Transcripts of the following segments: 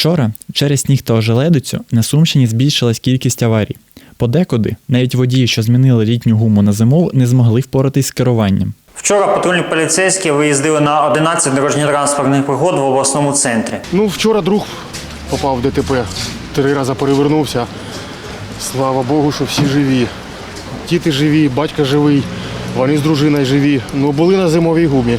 Вчора через сніг та ожеледицю на Сумщині збільшилась кількість аварій. Подекуди навіть водії, що змінили літню гуму на зимову, не змогли впоратись з керуванням. Вчора патрульні поліцейські виїздили на 11 дорожньо-транспортних пригод в обласному центрі. Ну, вчора друг попав в ДТП, три рази перевернувся. Слава Богу, що всі живі. Діти живі, батько живий, вони з дружиною живі. Ну, були на зимовій гумі.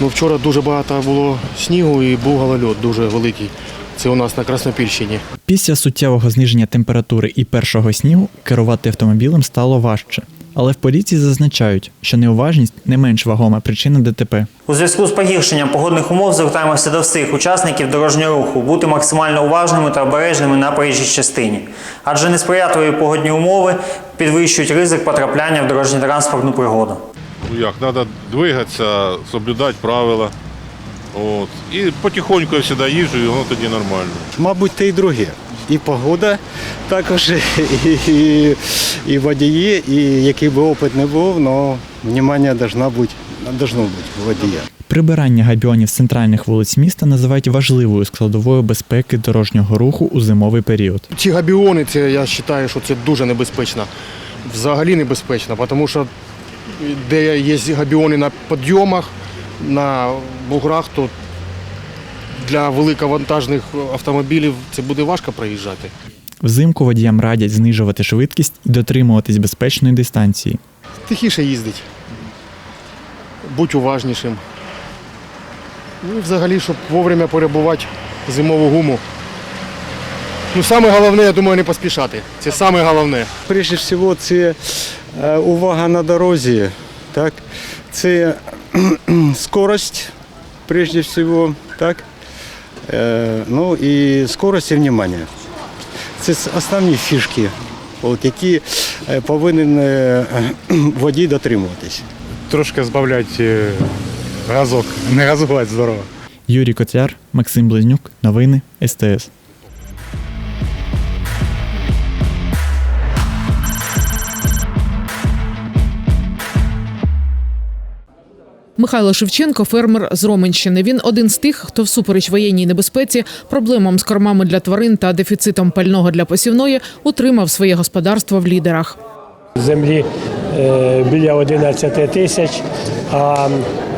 Ну, вчора дуже багато було снігу і був голольот дуже великий. Це у нас на Краснопільщині. Після суттєвого зниження температури і першого снігу керувати автомобілем стало важче. Але в поліції зазначають, що неуважність не менш вагома причина ДТП. У зв'язку з погіршенням погодних умов звертаємося до всіх учасників дорожнього руху бути максимально уважними та обережними на проїжджій частині, адже несприятливі погодні умови підвищують ризик потрапляння в дорожньо-транспортну пригоду. Ну як, треба двигатися, соблюдати правила. От. І потихоньку я завжди їжджу, і воно тоді нормально. Мабуть, те і друге. І погода також, і, і, і водії, і який би опит не був, але внимання должна бути, должно бути водія. Прибирання габіонів з центральних вулиць міста називають важливою складовою безпеки дорожнього руху у зимовий період. Ці габіони, це я вважаю, що це дуже небезпечно. Взагалі небезпечно, тому що де є габіони на підйомах, на буграх, то для великовантажних автомобілів це буде важко проїжджати. Взимку водіям радять знижувати швидкість і дотримуватись безпечної дистанції. Тихіше їздить. Будь уважнішим. Ну і взагалі, щоб вовремя перебувати зимову гуму. Ну, саме головне, я думаю, не поспішати. Це саме головне. Прежде всього, це е, увага на дорозі, так? це скорость, прежде всього, так? Е, ну і скорость і внимання. Це основні фішки, от, які е, повинен е, водій дотримуватись. трошки збавляти е, газок, не газувати здорово. Юрій Котляр, Максим Близнюк, новини СТС. Михайло Шевченко, фермер з Роменщини. Він один з тих, хто всупереч воєнній небезпеці, проблемам з кормами для тварин та дефіцитом пального для посівної утримав своє господарство в лідерах. землі е, біля 11 тисяч, а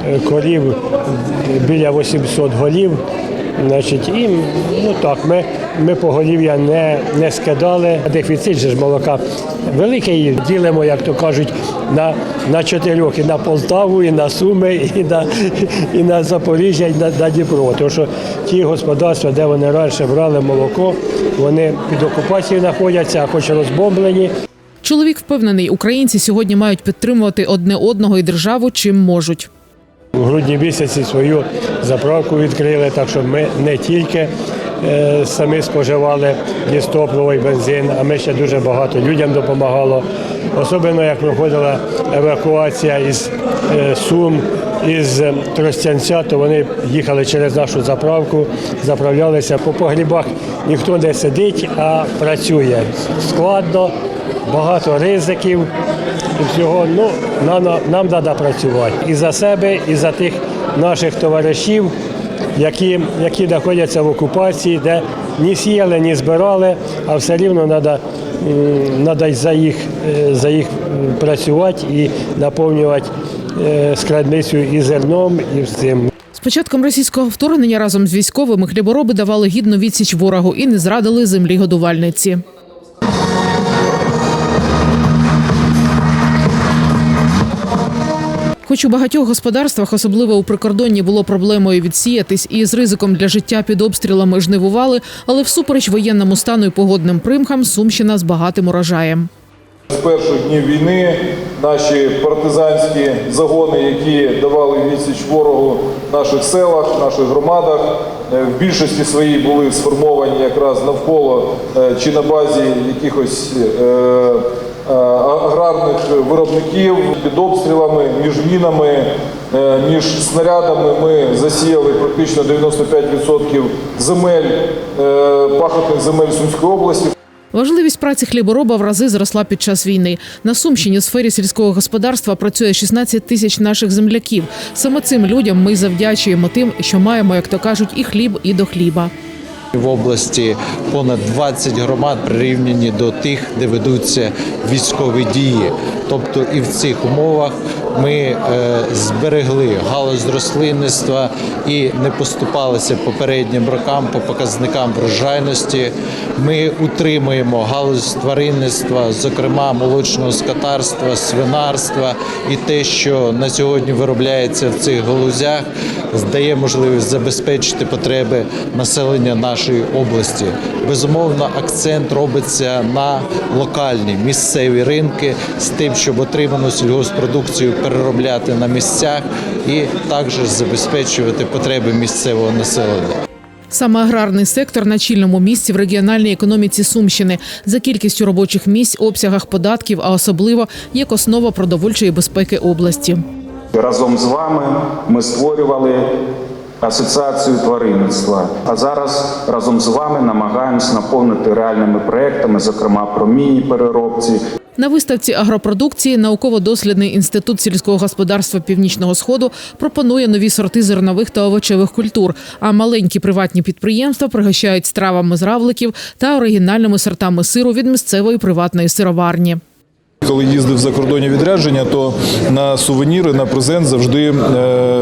е, корів біля 800 голів. Значить, і ну так, ми, ми поголів'я не, не скидали. Дефіцит же ж молока великий. Ділимо, як то кажуть, на, на чотирьох і на Полтаву, і на Суми, і на, і на Запоріжжя, і на, на Дніпро. Тому що ті господарства, де вони раніше брали молоко, вони під окупацією знаходяться, а хоч розбомблені. Чоловік впевнений, українці сьогодні мають підтримувати одне одного і державу чим можуть. У грудні місяці свою заправку відкрили, так що ми не тільки е, самі споживали дістопливо і бензин, а ми ще дуже багато людям допомагало. Особливо як проходила евакуація із е, Сум, із е, Тростянця, то вони їхали через нашу заправку, заправлялися по погрібах. Ніхто не сидить, а працює складно, багато ризиків всього. Ну, нам, нам треба працювати і за себе, і за тих наших товаришів, які, які знаходяться в окупації, де ні сіяли, ні збирали, а все рівно треба треба за їх, е, за їх працювати і наповнювати е, складницю і зерном, і всім. З початком російського вторгнення разом з військовими хлібороби давали гідну відсіч ворогу і не зрадили землі годувальниці. Хоч у багатьох господарствах, особливо у прикордонні, було проблемою відсіятись і з ризиком для життя під обстрілами жнивували, але всупереч воєнному стану і погодним примхам Сумщина з багатим урожаєм. З перших днів війни наші партизанські загони, які давали відсіч ворогу в наших селах, в наших громадах, е, в більшості своїй були сформовані якраз навколо е, чи на базі якихось е, аграрних виробників під обстрілами, між мінами, е, між снарядами ми засіяли практично 95% земель, е, пахотних земель Сумської області. Важливість праці хлібороба в рази зросла під час війни. На Сумщині у сфері сільського господарства працює 16 тисяч наших земляків. Саме цим людям ми завдячуємо тим, що маємо, як то кажуть, і хліб, і до хліба. В області понад 20 громад прирівняні до тих, де ведуться військові дії. Тобто і в цих умовах ми е, зберегли галузь рослинництва і не поступалися попереднім рокам по показникам врожайності. Ми утримуємо галузь тваринництва, зокрема молочного скотарства, свинарства, і те, що на сьогодні виробляється в цих галузях, дає можливість забезпечити потреби населення нашої області. Безумовно, акцент робиться на локальні місцеві ринки з тим, щоб отриману сільгоспродукцію переробляти на місцях і також забезпечувати потреби місцевого населення. Саме аграрний сектор на чільному місці в регіональній економіці Сумщини за кількістю робочих місць, обсягах податків, а особливо як основа продовольчої безпеки області. Разом з вами ми створювали асоціацію тваринництва. А зараз разом з вами намагаємось наповнити реальними проектами, зокрема про міні-переробці, На виставці агропродукції науково-дослідний інститут сільського господарства Північного Сходу пропонує нові сорти зернових та овочевих культур. А маленькі приватні підприємства пригощають стравами з равликів та оригінальними сортами сиру від місцевої приватної сироварні. Коли їздив за кордонні відрядження, то на сувеніри, на презент завжди е,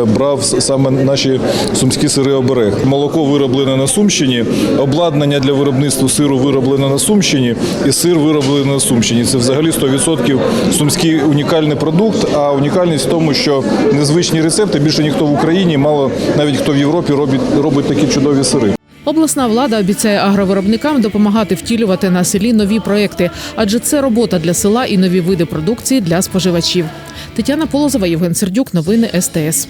брав саме наші сумські сири оберег. Молоко вироблене на Сумщині, обладнання для виробництва сиру вироблене на Сумщині, і сир вироблений на Сумщині. Це взагалі 100% сумський унікальний продукт. А унікальність в тому, що незвичні рецепти більше ніхто в Україні, мало навіть хто в Європі робить, робить такі чудові сири. Обласна влада обіцяє агровиробникам допомагати втілювати на селі нові проекти, адже це робота для села і нові види продукції для споживачів. Тетяна Полозова, Євген Сердюк, новини СТС.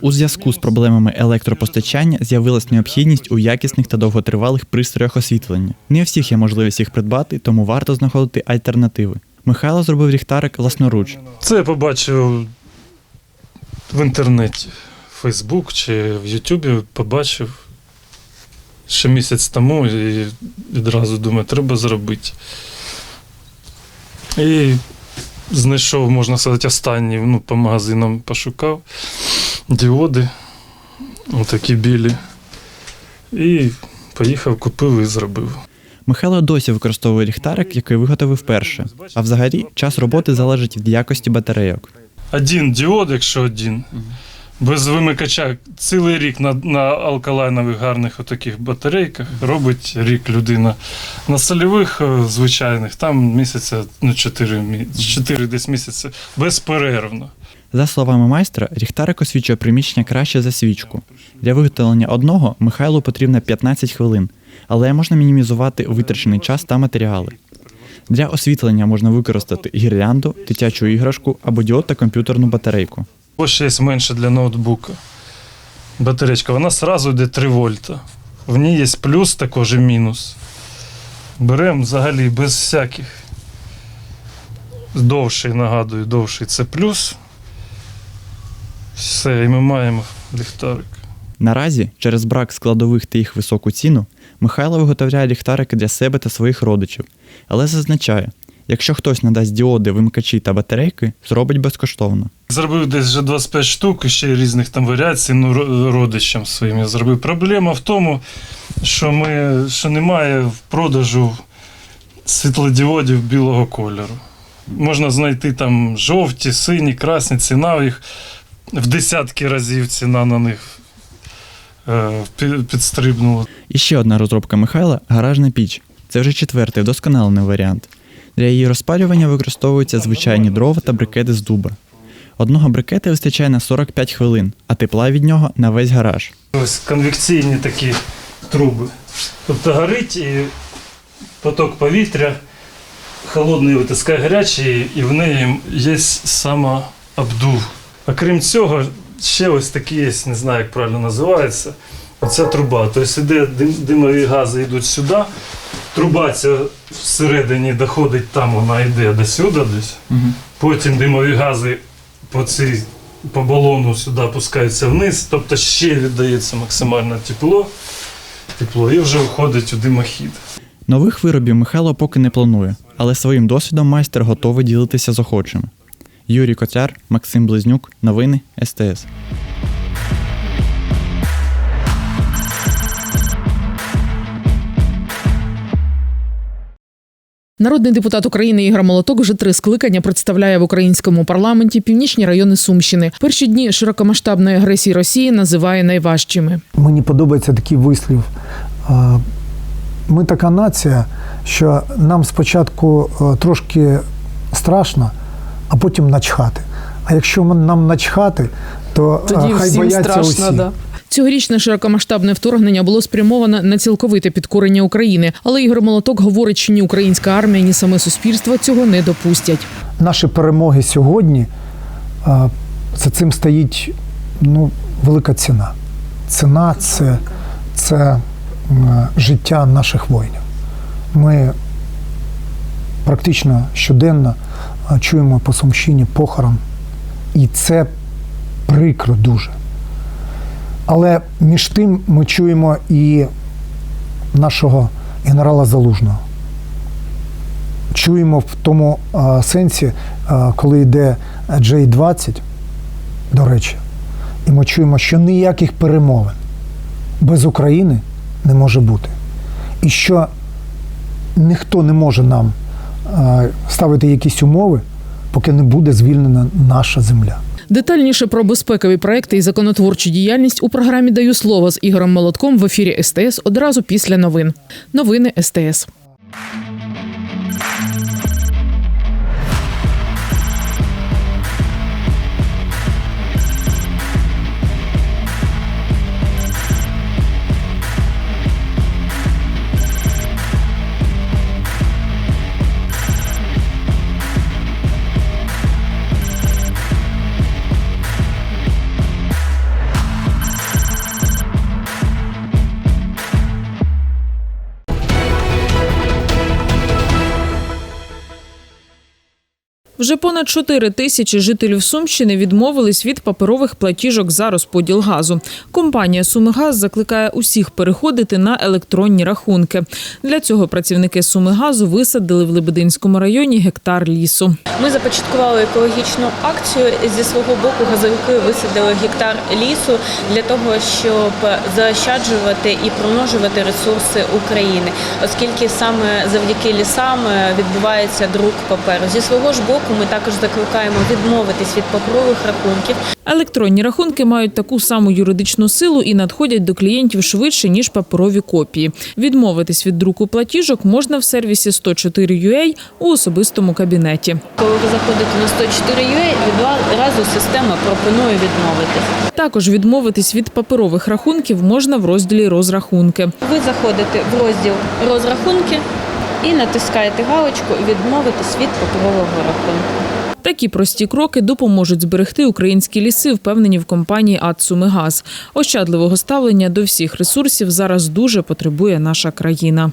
У зв'язку з проблемами електропостачання з'явилась необхідність у якісних та довготривалих пристроях освітлення. Не у всіх є можливість їх придбати, тому варто знаходити альтернативи. Михайло зробив ліхтарик власноруч. Це я побачив в інтернеті, в Фейсбук чи в Ютубі побачив ще місяць тому і відразу думаю, треба зробити. І знайшов, можна сказати, останній, ну, по магазинам пошукав діоди, отакі білі. І поїхав, купив і зробив. Михайло досі використовує ліхтарик, який виготовив перше. А взагалі час роботи залежить від якості батарейок. Один діод, якщо один, без вимикача цілий рік на, на алкалайнових гарних отаких батарейках робить рік людина. На сольових е, звичайних там місяця, ну 4, мі- 4 десь місяці безперервно. За словами майстра, ліхтарик освічує приміщення краще за свічку. Для виготовлення одного Михайлу потрібно 15 хвилин, але можна мінімізувати витрачений час та матеріали. Для освітлення можна використати гірлянду, дитячу іграшку або діод та комп'ютерну батарейку. Ось ще є менше для ноутбука. Батарейка, вона одразу йде 3 вольта. В ній є плюс, також і мінус. Беремо взагалі без всяких. Довший, нагадую, довший це плюс. Все, і ми маємо ліхтарик. Наразі, через брак складових та їх високу ціну, Михайло виготовляє ліхтарики для себе та своїх родичів, але зазначає, якщо хтось надасть діоди, вимикачі та батарейки, зробить безкоштовно. Зробив десь вже 25 штук ще різних там варіацій, ну, родичам своїм я зробив. Проблема в тому, що, ми, що немає в продажу світлодіодів білого кольору. Можна знайти там жовті, сині, красні, ціна їх в десятки разів ціна на них е, пі- підстрибнула. І ще одна розробка Михайла гаражна піч. Це вже четвертий вдосконалений варіант. Для її розпалювання використовуються звичайні дрова та брикети з дуба. Одного брикета вистачає на 45 хвилин, а тепла від нього на весь гараж. Ось конвекційні такі труби. Тобто горить і поток повітря холодний витискає гарячий, і в неї є самообдув. Окрім цього, ще ось такі є, не знаю, як правильно називається. Оця труба. Тобто іде дим, димові гази йдуть сюди. Труба ця всередині доходить там, вона йде до сюди десь. Потім димові гази по цій по балону сюди опускаються вниз, тобто ще віддається максимальне тепло, тепло і вже входить у димохід. Нових виробів Михайло поки не планує, але своїм досвідом майстер готовий ділитися з охочими. Юрій Котяр, Максим Близнюк, новини СТС. Народний депутат України Ігор Молоток вже три скликання представляє в українському парламенті північні райони Сумщини. Перші дні широкомасштабної агресії Росії називає найважчими. Мені подобається такий вислів. Ми така нація, що нам спочатку трошки страшно, а потім начхати. А якщо нам начхати, то е, хай бояться усі. Цьогорічне широкомасштабне вторгнення було спрямоване на цілковите підкорення України. Але Ігор Молоток говорить, що ні українська армія, ні саме суспільство цього не допустять. Наші перемоги сьогодні за цим стоїть ну, велика ціна. Ціна це, це життя наших воїнів. Ми практично щоденно чуємо по Сумщині похорон, і це прикро дуже. Але між тим ми чуємо і нашого генерала Залужного чуємо в тому сенсі, коли йде J-20, до речі, і ми чуємо, що ніяких перемовин без України не може бути. І що ніхто не може нам ставити якісь умови, поки не буде звільнена наша земля. Детальніше про безпекові проекти і законотворчу діяльність у програмі Даю слово з Ігорем Молотком в ефірі СТС одразу після новин. Новини СТС. Вже понад 4 тисячі жителів Сумщини відмовились від паперових платіжок за розподіл газу. Компанія «Сумигаз» закликає усіх переходити на електронні рахунки. Для цього працівники «Сумигазу» висадили в Лебединському районі гектар лісу. Ми започаткували екологічну акцію. Зі свого боку газовики висадили гектар лісу для того, щоб заощаджувати і примножувати ресурси України, оскільки саме завдяки лісам відбувається друк паперу. Зі свого ж боку, ми також закликаємо відмовитись від паперових рахунків. Електронні рахунки мають таку саму юридичну силу і надходять до клієнтів швидше ніж паперові копії. Відмовитись від друку платіжок можна в сервісі 104.ua у особистому кабінеті. Коли ви заходите на 104 UA, відразу система пропонує відмовитись. Також відмовитись від паперових рахунків можна в розділі розрахунки. Ви заходите в розділ розрахунки і натискаєте галочку відмовитись від паперового рахунку. Такі прості кроки допоможуть зберегти українські ліси, впевнені в компанії «Ацумигаз». Ощадливого ставлення до всіх ресурсів зараз дуже потребує наша країна.